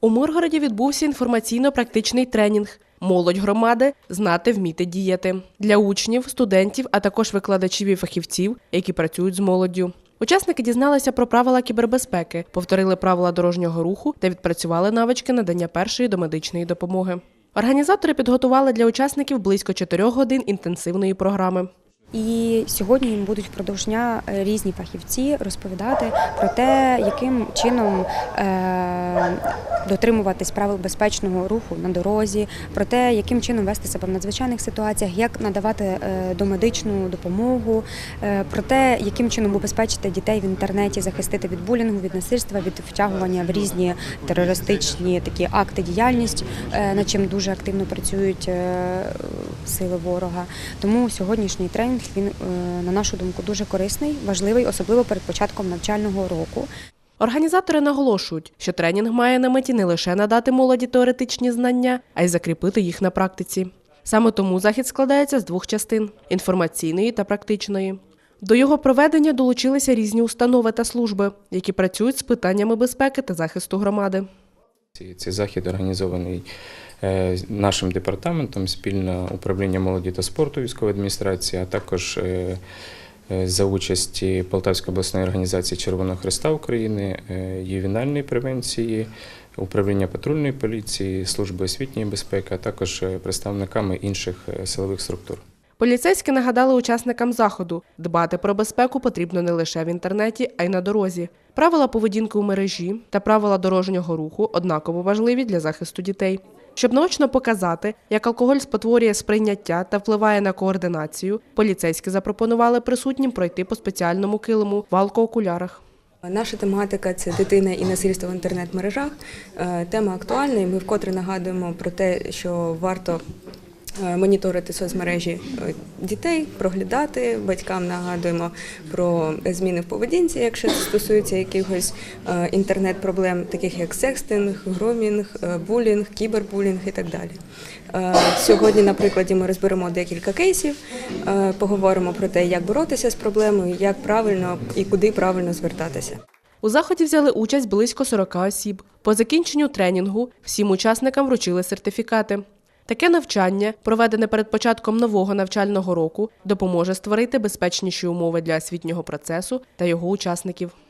У Миргороді відбувся інформаційно-практичний тренінг. Молодь громади знати, вміти діяти для учнів, студентів, а також викладачів і фахівців, які працюють з молоддю. Учасники дізналися про правила кібербезпеки, повторили правила дорожнього руху та відпрацювали навички надання першої домедичної допомоги. Організатори підготували для учасників близько 4 годин інтенсивної програми. І сьогодні їм будуть впродовж дня е, різні фахівці розповідати про те, яким чином е, дотримуватись правил безпечного руху на дорозі, про те, яким чином вести себе в надзвичайних ситуаціях, як надавати е, домедичну допомогу, про те, яким чином убезпечити дітей в інтернеті, захистити від булінгу, від насильства, від втягування в різні терористичні такі акти діяльність, над чим дуже активно працюють сили ворога. Тому сьогоднішній тренінг він, е, на нашу думку, дуже корисний, важливий, особливо перед початком навчального року. Організатори наголошують, що тренінг має на меті не лише надати молоді теоретичні знання, а й закріпити їх на практиці. Саме тому захід складається з двох частин інформаційної та практичної. До його проведення долучилися різні установи та служби, які працюють з питаннями безпеки та захисту громади. Цей захід організований е, нашим департаментом спільно управління молоді та спорту військової адміністрації, а також е, е, за участі Полтавської обласної організації Червоного Христа України, ювенальної превенції, управління патрульної поліції, служби освітньої безпеки, а також представниками інших силових структур. Поліцейські нагадали учасникам заходу, дбати про безпеку потрібно не лише в інтернеті, а й на дорозі. Правила поведінки у мережі та правила дорожнього руху однаково важливі для захисту дітей. Щоб наочно показати, як алкоголь спотворює сприйняття та впливає на координацію, поліцейські запропонували присутнім пройти по спеціальному килиму в алкоокулярах. Наша тематика це дитина і насильство в інтернет-мережах. Е, Тема актуальна, і ми вкотре нагадуємо про те, що варто моніторити соцмережі е, дітей, проглядати. Батькам нагадуємо про зміни в поведінці, якщо це стосується якихось е, інтернет-проблем, таких як секстинг, громінг, е, булінг, кібербулінг і так далі. Е, Сьогодні, на прикладі, ми розберемо декілька кейсів, е, поговоримо про те, як боротися з проблемою, як правильно і куди правильно звертатися. У заході взяли участь близько 40 осіб. По закінченню тренінгу всім учасникам вручили сертифікати. Таке навчання, проведене перед початком нового навчального року, допоможе створити безпечніші умови для освітнього процесу та його учасників.